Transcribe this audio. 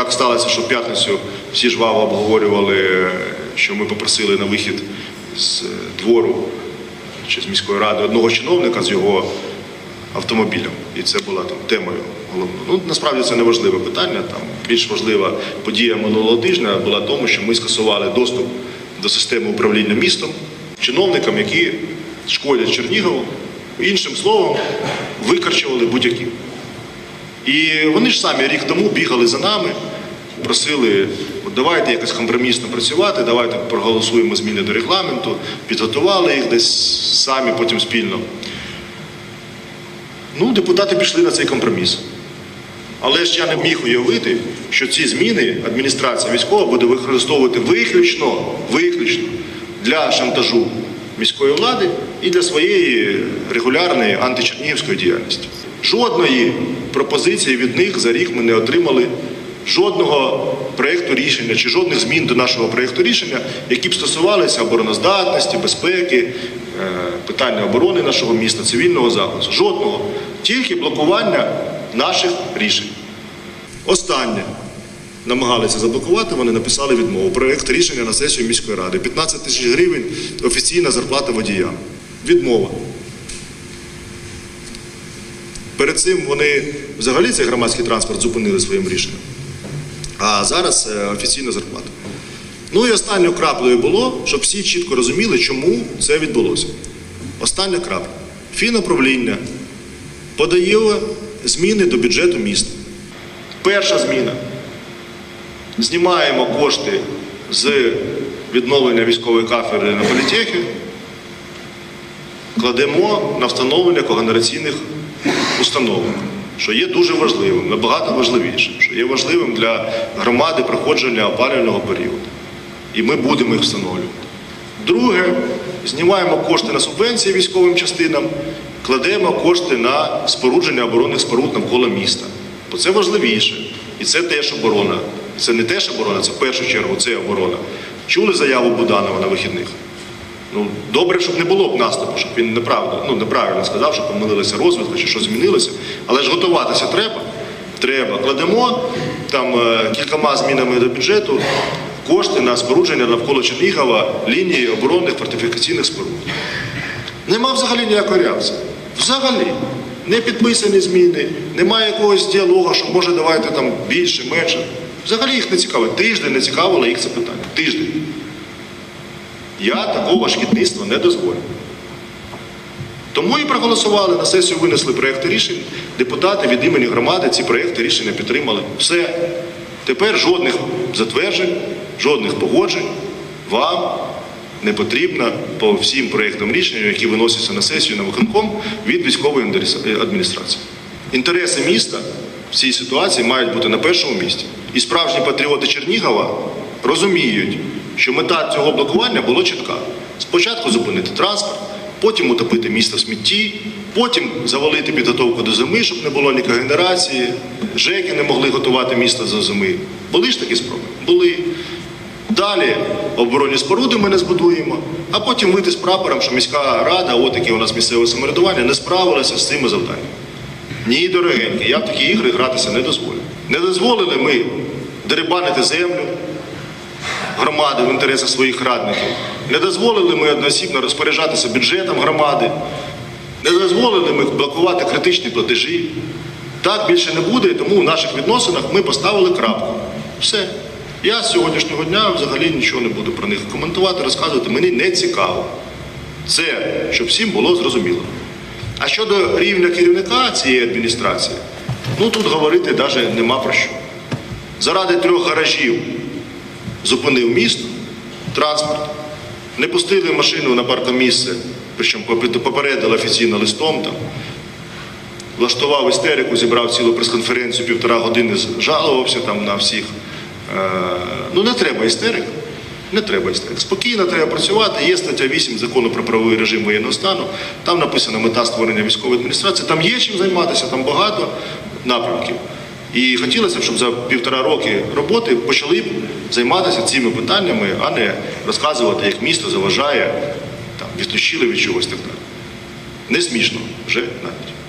так сталося, що в п'ятницю всі жваво обговорювали, що ми попросили на вихід з е, двору чи з міської ради одного чиновника з його автомобілем. І це була там темою головною. Ну насправді це не важливе питання. Там більш важлива подія минулого тижня була тому, що ми скасували доступ до системи управління містом чиновникам, які шкодять Чернігову, іншим словом, викарчували будь-які. І вони ж самі рік тому бігали за нами, просили, давайте якось компромісно працювати, давайте проголосуємо зміни до регламенту, підготували їх десь самі, потім спільно. Ну, депутати пішли на цей компроміс. Але ж я не міг уявити, що ці зміни адміністрація військова буде використовувати виключно, виключно для шантажу міської влади і для своєї регулярної античернігівської діяльності. Жодної пропозиції від них за рік ми не отримали, жодного проєкту рішення чи жодних змін до нашого проєкту рішення, які б стосувалися обороноздатності, безпеки, е, питання оборони нашого міста, цивільного захисту. Жодного. Тільки блокування наших рішень. Останнє. Намагалися заблокувати, вони написали відмову. Проєкт рішення на сесію міської ради. 15 тисяч гривень офіційна зарплата водіям. Відмова. Перед цим вони взагалі цей громадський транспорт зупинили своїм рішенням. А зараз е, офіційна зарплата. Ну і останньою краплею було, щоб всі чітко розуміли, чому це відбулося. Остання крапля. Фінуправління подає зміни до бюджету міста. Перша зміна. Знімаємо кошти з відновлення військової кафедри на політехі, кладемо на встановлення когенераційних установок, що є дуже важливим, набагато важливішим, що є важливим для громади проходження опалювального періоду. І ми будемо їх встановлювати. Друге, знімаємо кошти на субвенції військовим частинам, кладемо кошти на спорудження оборонних споруд навколо міста. Бо це важливіше. І це теж оборона. Це не теж оборона, це в першу чергу це оборона. Чули заяву Буданова на вихідних? Ну, добре, щоб не було б наступу, щоб він неправда, ну, неправильно сказав, що помилилася розвідка чи що змінилося. Але ж готуватися треба. Треба. Кладемо там е, кількома змінами до бюджету кошти на спорудження навколо Чернігова лінії оборонних фортифікаційних споруд. Нема взагалі ніякої реакції. Взагалі. Не підписані зміни, немає якогось діалогу, що може давайте там більше, менше. Взагалі їх не цікавить. Тиждень не цікавило їх це питання. Тиждень. Я такого шкідництва не дозволю. Тому і проголосували, на сесію винесли проєкти рішень. Депутати від імені громади ці проєкти рішення підтримали. Все. Тепер жодних затверджень, жодних погоджень вам не потрібно по всім проєктам рішення, які виносяться на сесію на виконком від військової адміністрації. Інтереси міста в цій ситуації мають бути на першому місці. І справжні патріоти Чернігова розуміють, що мета цього блокування була чітка. Спочатку зупинити транспорт, потім утопити місто в смітті, потім завалити підготовку до зими, щоб не було ні когенерації, ЖЕКи не могли готувати місто до зими. Були ж такі спроби? Були. Далі оборонні споруди ми не збудуємо, а потім вийти з прапором, що міська рада, от яке у нас місцеве самоврядування, не справилася з цими завданнями. Ні, дорогенькі, я в такі ігри гратися не дозволю. Не дозволили ми дерибанити землю громади в інтересах своїх радників. Не дозволили ми одноосібно розпоряджатися бюджетом громади. Не дозволили ми блокувати критичні платежі. Так більше не буде, і тому в наших відносинах ми поставили крапку. Все. Я з сьогоднішнього дня взагалі нічого не буду про них коментувати, розказувати. Мені не цікаво. Це, щоб всім було зрозуміло. А щодо рівня керівника цієї адміністрації, ну тут говорити навіть нема про що. Заради трьох гаражів зупинив місто, транспорт, не пустили машину на паркомісце, причому попередили офіційно листом там. Влаштував істерику, зібрав цілу прес-конференцію, півтора години жалувався там на всіх. Е, ну не треба істерик. Не треба істерик. Спокійно треба працювати. Є стаття 8 закону про правовий режим воєнного стану. Там написана мета створення військової адміністрації. Там є чим займатися, там багато напрямків. І хотілося б, щоб за півтора роки роботи почали б займатися цими питаннями, а не розказувати, як місто заважає, відключили від чогось так далі. Не смішно вже навіть.